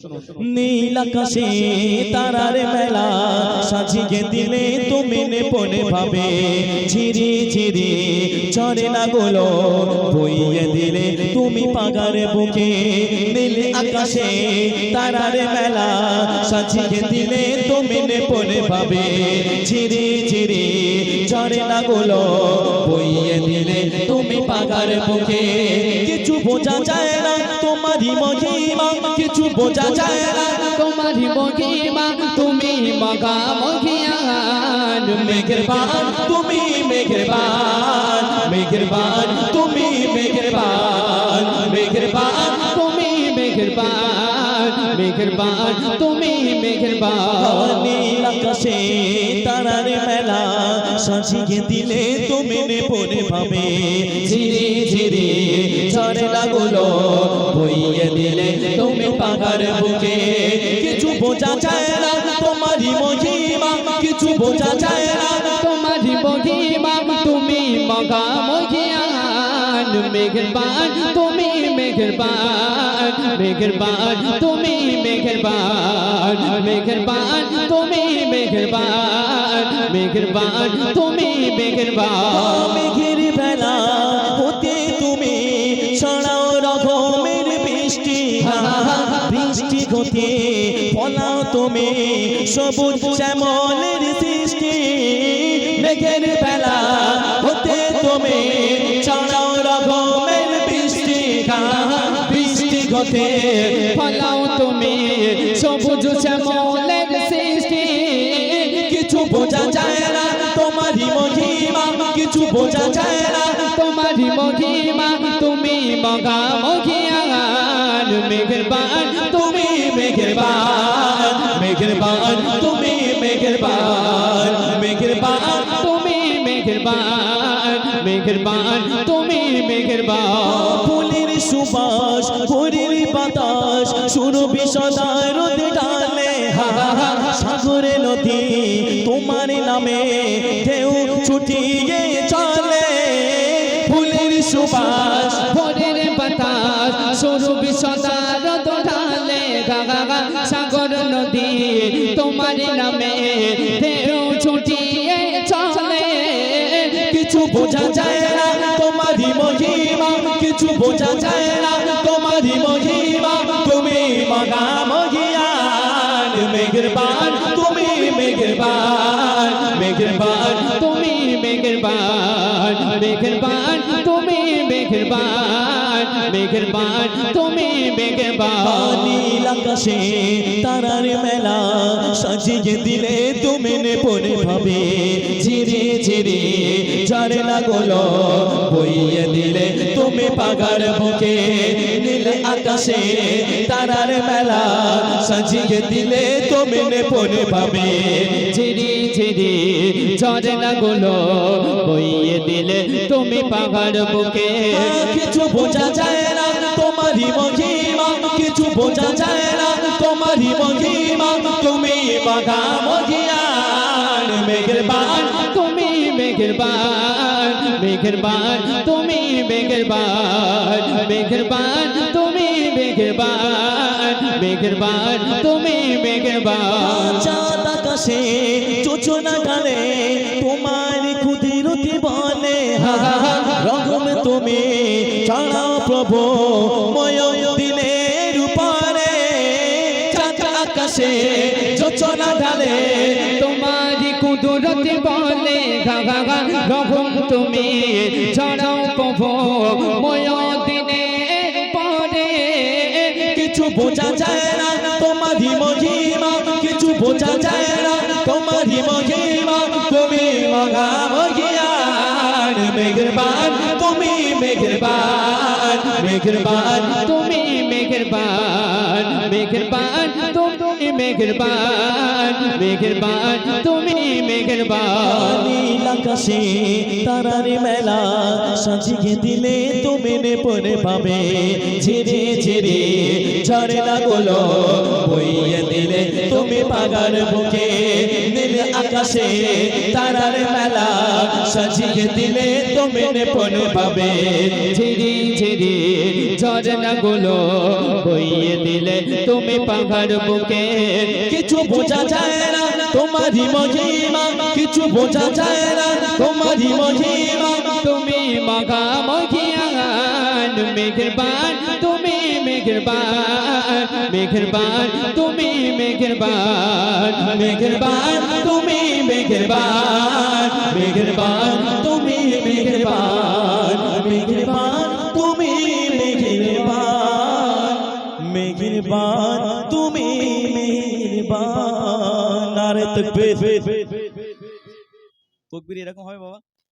নীল আকাশে তারার মেলা সাজিয়ে দিলে তুমি নেপনে ভাবে। ঝিরি ঝিরি ঝরে না গোলো, বইয়ে দিলে তুমি পাগার বুকে। নীল আকাশে তারার মেলা সাজিয়ে দিলে তুমি নেপনে ভাবে। ঝিরি ঝিরি ঝরে না গোলো, বইয়ে দিলে তুমি পাগার বুকে। কিছু বোঝা যায় না তোমারই মহিমা কিছু বোঝা যায় না তোমারি মহিমা তুমি মগা মহিয়ান মেঘের বান তুমি মেঘের বান মেঘের বান তুমি মেঘের বান মেঘের বান তুমি মেঘরবান মেঘরবান তুমি মেঘরবান নীল আকাশে তারার মেলা সাজিয়ে দিলে তুমি নেপনে ভাবে ঝিরে ঝিরে ঝরে লাগল। বইয়ে দিলে তুমি পাহাড় বুকে। কিছু বোঝা যায় না তোমারই মহিমা। কিছু বোঝা যায় না তোমারি মহিমা। তুমি মগা মহিয়ান মেঘরবান তুমি মেঘরবান মেঘরবান তুমি মেঘরবান মেঘরবান তুমি মেঘরবান মেঘরবান তুমি মেঘরবান মেঘের বেলা। তুমি সবুজ শ্যামলের সৃষ্টি। মেঘের বেলা হতে তুমি ছড়াও রকমের বৃষ্টি বৃষ্টি হতে ফলাও তুমি সবুজ শ্যামলের সৃষ্টি। কিছু বোঝা যায় না তোমারই মহিমা, কিছু বোঝা যায় না তোমারি মহিমা। তুমি মগা মহিয়ান মেঘরবান তুমি মেঘের বান। মেঘের তুমি মেঘের বান তুমি মেঘরবান মেঘরবান তুমি মেঘরবান ফুলের সুবাস, ভোরের বাতাস সুরভি সদা রোদে ডালে সাগরে নদী, তোমার নামে ঢেউ ছুটিয়ে চলে। ফুলের সুবাস, ভোরের বাতাস সরুব সদা যায় না, তোমারই মহিমা, কিছু বোঝা যায় না, তোমারই মহিমা, তুমি মগা মহিয়ান মেঘের বান তুমি মেঘের বান মেঘের বান তুমি মেঘরবান মেঘরবান, তুমি মেঘরবান মেঘরবান, তুমি মেঘরবান। আকাশে তারার মেলা সাজিয়ে দিলে তুমি নেপনে ভাবে। ঝিরে ঝিরে ঝরে লাগল, বইয়ে দিলে তুমি পাগার বুকে। নীল আকাশে তারার মেলা সাজিয়ে দিলে তুমি নেপনে ভাবে। ঝিরি ঝিরি না গুলো বইয়ে দিলে তুমি পাহাড় বুকে। কিছু বোঝা যায় না তোমারই মহিমা কিছু বোঝা যায় না। তোমারই মহিমা তুমি মাগা মহিয়ান মেঘের বান তুমি মেঘরবান মেঘরবান তুমি মেঘরবান মেঘরবান তুমি মেঘরবান মেঘরবান তুমি মেঘরবান। চাঁদ আকাশে চোচনা গালে তোমার কুদিরতি বলে। রকম তুমি ছাড়াও প্রভু আকাশে চোচনা ঢালে। তোমারি কুদরতি বলে গা গা গা রঘুম তুমি ছড়াও কভো ময় দিনে পরে কিছু বোঝা যায় না তোমারই মহিমা, কিছু বোঝা যায় না তোমারই মহিমা। তুমি মগা মহিয়ান মেঘরবান, তুমি মেঘরবান মেঘরবান, তুমি মেঘরবান মেঘরবান, তুমি মেঘরবান মেঘরবান, তুমি মেঘরবান। আকাশে তারার মেলা সাজিয়ে দিলে তুমি নেপনে পাবে। ঝিরে ঝিরে ঝরে লাগল, বইয়ে দিলে তুমি পাগার বুকে। নীল আকাশে তারার মেলা সাজিয়ে দিলে তুমি নেপন পাবে। ঝিরি ঝিরি ঝরনা গুলো বইয়ে দিলে তুমি পাহাড় বুকে। কিছু বোঝা যায় না তোমারই মহিমা, কিছু বোঝা যায় না তোমারই মহিমা। তুমি মাগা মহিয়ান মেঘরবান তুমি মেঘরবান মেঘরবান তুমি মেঘরবান মেঘরবান তুমি মেঘরবান মেঘরবান তুমি মেঘরবান মেঘরবান তুমি মেহরবান নারে তকবীর তকবীর এরকম হবে বাবা